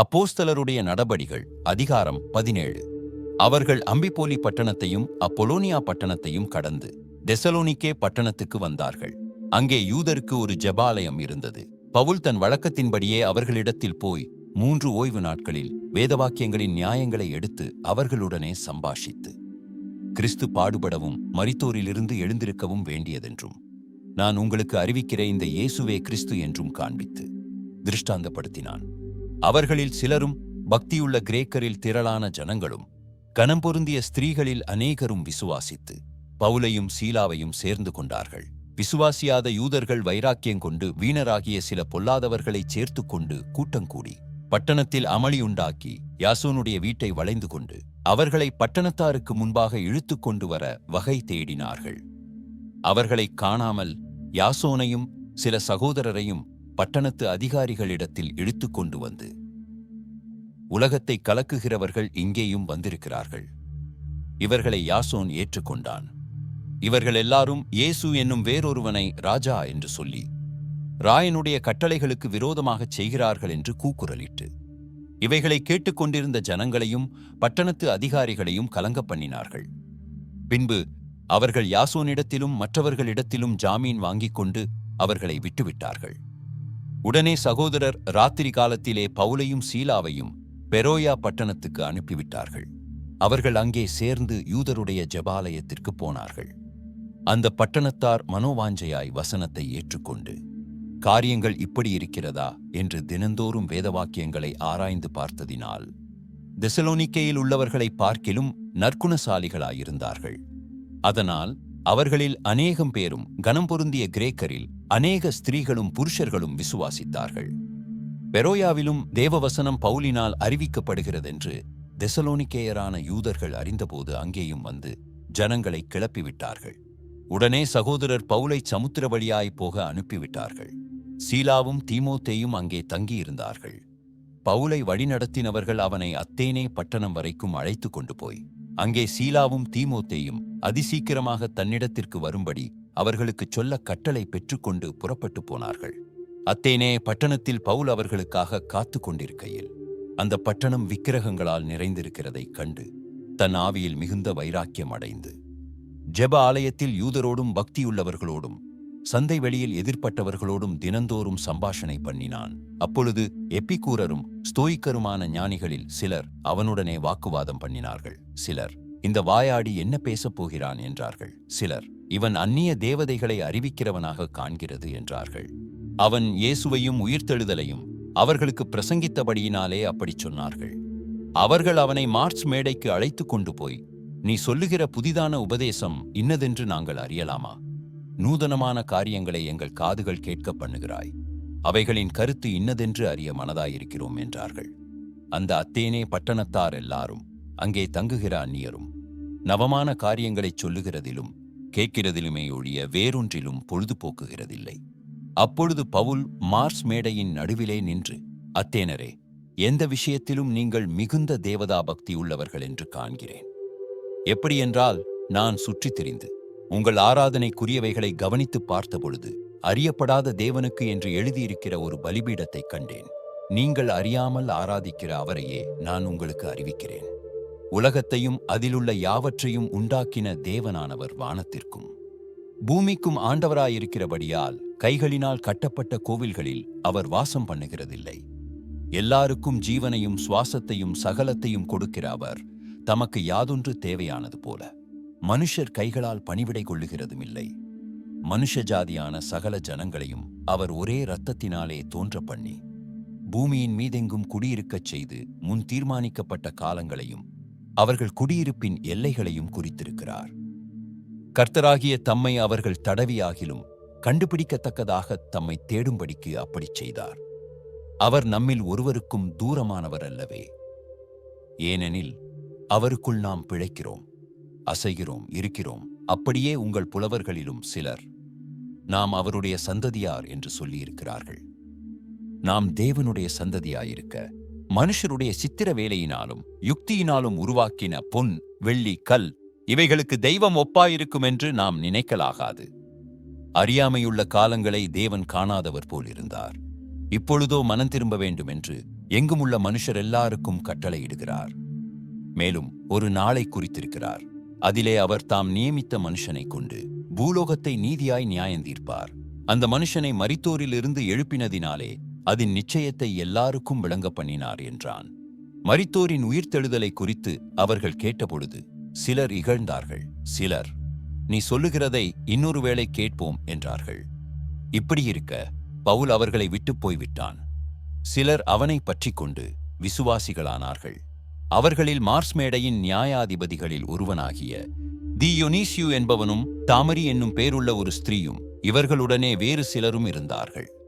அப்போஸ்தலருடைய நடபடிகள் அதிகாரம் பதினேழு. அவர்கள் அம்பிபோலி பட்டணத்தையும் அப்பொலோனியா பட்டணத்தையும் கடந்து தெசலோனிக்கே பட்டணத்துக்கு வந்தார்கள். அங்கே யூதருக்கு ஒரு ஜெபாலயம் இருந்தது. பவுல் தன் வழக்கத்தின்படியே அவர்களிடத்தில் போய் மூன்று ஓய்வு நாட்களில் வேதவாக்கியங்களின் நியாயங்களை எடுத்து அவர்களுடனே சம்பாஷித்து. கிறிஸ்து பாடுபடவும் மரித்தோரிலிருந்து எழுந்திருக்கவும் வேண்டியதென்றும் நான் உங்களுக்கு அறிவிக்கிற இந்த இயேசுவே கிறிஸ்து என்றும் காண்பித்து திருஷ்டாந்தப்படுத்தினான். அவர்களில் சிலரும் பக்தியுள்ள கிரேக்கரில் திரளான ஜனங்களும் கனம் பொருந்திய ஸ்திரீகளில் அநேகரும் விசுவாசித்து பவுலையும் சீலாவையும் சேர்ந்து கொண்டார்கள். விசுவாசியாத யூதர்கள் வைராக்கியம் கொண்டு வீணராகிய சில பொல்லாதவர்களைச் சேர்த்துக் கொண்டு கூட்டங்கூடி பட்டணத்தில் அமளி உண்டாக்கி யாசோனுடைய வீட்டை வளைந்து கொண்டு அவர்களை பட்டணத்தாருக்கு முன்பாக இழுத்து கொண்டு வர வகை தேடினார்கள். அவர்களைக் காணாமல் யாசோனையும் சில சகோதரரையும் பட்டணத்து அதிகாரிகளிடத்தில் இழுத்துக் கொண்டு வந்து உலகத்தை கலக்குகிறவர்கள் இங்கேயும் வந்திருக்கிறார்கள். இவர்களை யாசோன் ஏற்றுக்கொண்டான். இவர்கள் எல்லாரும் இயேசு என்னும் வேறொருவனை ராஜா என்று சொல்லி ராயனுடைய கட்டளைகளுக்கு விரோதமாகச் செய்கிறார்கள் என்று கூக்குரலிட்டு இவைகளை கேட்டுக்கொண்டிருந்த ஜனங்களையும் பட்டணத்து அதிகாரிகளையும் கலங்க பண்ணினார்கள். பின்பு அவர்கள் யாசோனிடத்திலும் மற்றவர்களிடத்திலும் ஜாமீன் வாங்கிக் கொண்டு அவர்களை விட்டுவிட்டார்கள். உடனே சகோதரர் ராத்திரி காலத்திலே பவுலையும் சீலாவையும் பெரோயா பட்டணத்துக்கு அனுப்பிவிட்டார்கள். அவர்கள் அங்கே சேர்ந்து யூதருடைய ஜபாலயத்திற்கு போனார்கள். அந்த பட்டணத்தார் மனோவாஞ்சையாய் வசனத்தை ஏற்றுக்கொண்டு காரியங்கள் இப்படி இருக்கிறதா? என்று தினந்தோறும் வேதவாக்கியங்களை ஆராய்ந்து பார்த்ததினால் தெசலோனிக்கேயில் உள்ளவர்களை பார்க்கிலும் நற்குணசாலிகளாயிருந்தார்கள். அதனால் அவர்களில் அநேகம் பேரும் கனம் பொருந்திய கிரேக்கரில் அநேக ஸ்திரீகளும் புருஷர்களும் விசுவாசித்தார்கள். பெரோயாவிலும் தேவவசனம் பவுலினால் அறிவிக்கப்படுகிறதென்று தெசலோனிக்கேயரான யூதர்கள் அறிந்தபோது அங்கேயும் வந்து ஜனங்களை கிளப்பிவிட்டார்கள். உடனே சகோதரர் பவுலை சமுத்திர வழியாய் போக அனுப்பிவிட்டார்கள். சீலாவும் தீமோத்தேயும் அங்கே தங்கியிருந்தார்கள். பவுலை வழிநடத்தினவர்கள் அவனை அத்தேனே பட்டணம் வரைக்கும் அழைத்துக் கொண்டு போய் அங்கே சீலாவும் தீமோத்தேயும் அதிசீக்கிரமாக தன்னிடத்திற்கு வரும்படி அவர்களுக்குச் சொல்ல கட்டளை பெற்றுக்கொண்டு புறப்பட்டு போனார்கள். அத்தேனே பட்டணத்தில் பவுல் அவர்களுக்காக காத்து கொண்டிருக்கையில் அந்த பட்டணம் விக்கிரகங்களால் நிறைந்திருக்கிறதைக் கண்டு தன் ஆவியில் மிகுந்த வைராக்கியம் அடைந்து ஜெப ஆலயத்தில் யூதரோடும் பக்தியுள்ளவர்களோடும் சந்தை வெளியில் எதிர்ப்பட்டவர்களோடும் தினந்தோறும் சம்பாஷணை பண்ணினான். அப்பொழுது எப்பிக்கூரரும் ஸ்தோயிக்கருமான ஞானிகளில் சிலர் அவனுடனே வாக்குவாதம் பண்ணினார்கள். சிலர் இந்த வாயாடி என்ன பேசப் போகிறான்? என்றார்கள். சிலர் இவன் அந்நிய தேவதைகளை அறிவிக்கிறவனாக காண்கிறது என்றார்கள். அவன் இயேசுவையும் உயிர்த்தெழுதலையும் அவர்களுக்கு பிரசங்கித்தபடியினாலே அப்படிச் சொன்னார்கள். அவர்கள் அவனை மார்ச் மேடைக்கு அழைத்துக் கொண்டு போய் நீ சொல்லுகிற புதிதான உபதேசம் இன்னதென்று நாங்கள் அறியலாமா? நூதனமான காரியங்களை எங்கள் காதுகள் கேட்க பண்ணுகிறாய். அவைகளின் கருத்து இன்னதென்று அறிய மனதாயிருக்கிறோம் என்றார்கள். அந்த அத்தேனே பட்டணத்தார் எல்லாரும் அங்கே தங்குகிற அந்நியரும் நவமான காரியங்களைச் சொல்லுகிறதிலும் கேட்கிறதிலுமே ஒழிய வேறொன்றிலும் பொழுதுபோக்குகிறதில்லை. அப்பொழுது பவுல் மார்ஸ் மேடையின் நடுவிலே நின்று அத்தேனரே எந்த விஷயத்திலும் நீங்கள் மிகுந்த தேவதா பக்தி உள்ளவர்கள் என்று காண்கிறேன். எப்படியென்றால் நான் சுற்றித் திரிந்து உங்கள் ஆராதனைக்குரியவைகளை கவனித்துப் பார்த்தபொழுது அறியப்படாத தேவனுக்கு என்று எழுதியிருக்கிற ஒரு பலிபீடத்தைக் கண்டேன். நீங்கள் அறியாமல் ஆராதிக்கிற அவரையே நான் உங்களுக்கு அறிவிக்கிறேன். உலகத்தையும் அதிலுள்ள யாவற்றையும் உண்டாக்கின தேவனானவர் வானத்திற்கும். பூமிக்கும் ஆண்டவராயிருக்கிறபடியால் கைகளினால் கட்டப்பட்ட கோவில்களில் அவர் வாசம் பண்ணுகிறதில்லை. எல்லாருக்கும் ஜீவனையும் சுவாசத்தையும் சகலத்தையும் கொடுக்கிற அவர் தமக்கு யாதொன்று தேவையானது போல. மனுஷர் கைகளால் பணிவிடை கொள்ளுகிறதும் இல்லை மனுஷ ஜாதியான சகல ஜனங்களையும் அவர் ஒரே இரத்தத்தினாலே தோன்ற பண்ணி பூமியின் மீதெங்கும் குடியிருக்கச் செய்து முன் தீர்மானிக்கப்பட்ட காலங்களையும் அவர்கள் குடியிருப்பின் எல்லைகளையும் குறித்திருக்கிறார். கர்த்தராகிய தம்மை அவர்கள் தடவியாகிலும் கண்டுபிடிக்கத்தக்கதாக தம்மை தேடும்படிக்கு அப்படிச் செய்தார். அவர் நம்மில் ஒருவருக்கும் தூரமானவர் அல்லவே. ஏனெனில் அவருக்குள் நாம் பிழைக்கிறோம் அசைகிறோம் இருக்கிறோம் அப்படியே உங்கள் புலவர்களிலும் சிலர். நாம் அவருடைய சந்ததியார் என்று சொல்லியிருக்கிறார்கள். நாம் தேவனுடைய சந்ததியாயிருக்க மனுஷருடைய சித்திர வேலையினாலும் யுக்தியினாலும் உருவாக்கின பொன் வெள்ளி கல் இவைகளுக்கு தெய்வம் ஒப்பாயிருக்கும் என்று நாம் நினைக்கலாகாது. அறியாமையுள்ள காலங்களை தேவன் காணாதவர் போலிருந்தார். இப்பொழுதோ மனம் திரும்ப வேண்டும் என்று எங்குமுள்ள மனுஷர் எல்லாருக்கும் கட்டளையிடுகிறார். மேலும் ஒரு நாளை குறித்திருக்கிறார். அதிலே அவர் தாம் நியமித்த மனுஷனைக் கொண்டு பூலோகத்தை நீதியாய் நியாயந்தீர்ப்பார் அந்த மனுஷனை மரித்தோரிலிருந்து எழுப்பினதினாலே அதன் நிச்சயத்தை எல்லாருக்கும் விளங்க பண்ணினார் என்றான். மரித்தோரின் உயிர்த்தெழுதலை குறித்து அவர்கள் கேட்டபொழுது சிலர் இகழ்ந்தார்கள். சிலர் நீ சொல்லுகிறதை இன்னொரு வேளை கேட்போம் என்றார்கள். இப்படியிருக்க பவுல் அவர்களை விட்டுப் போய்விட்டான். சிலர் அவனை பற்றிக் கொண்டு விசுவாசிகளானார்கள். அவர்களில் மார்ஸ் மேடையின் நியாயாதிபதிகளில் ஒருவனாகிய தியொனீசியு என்பவனும் தாமரி என்னும் பேருள்ள ஒரு ஸ்திரீயும் இவர்களுடனே வேறு சிலரும் இருந்தார்கள்.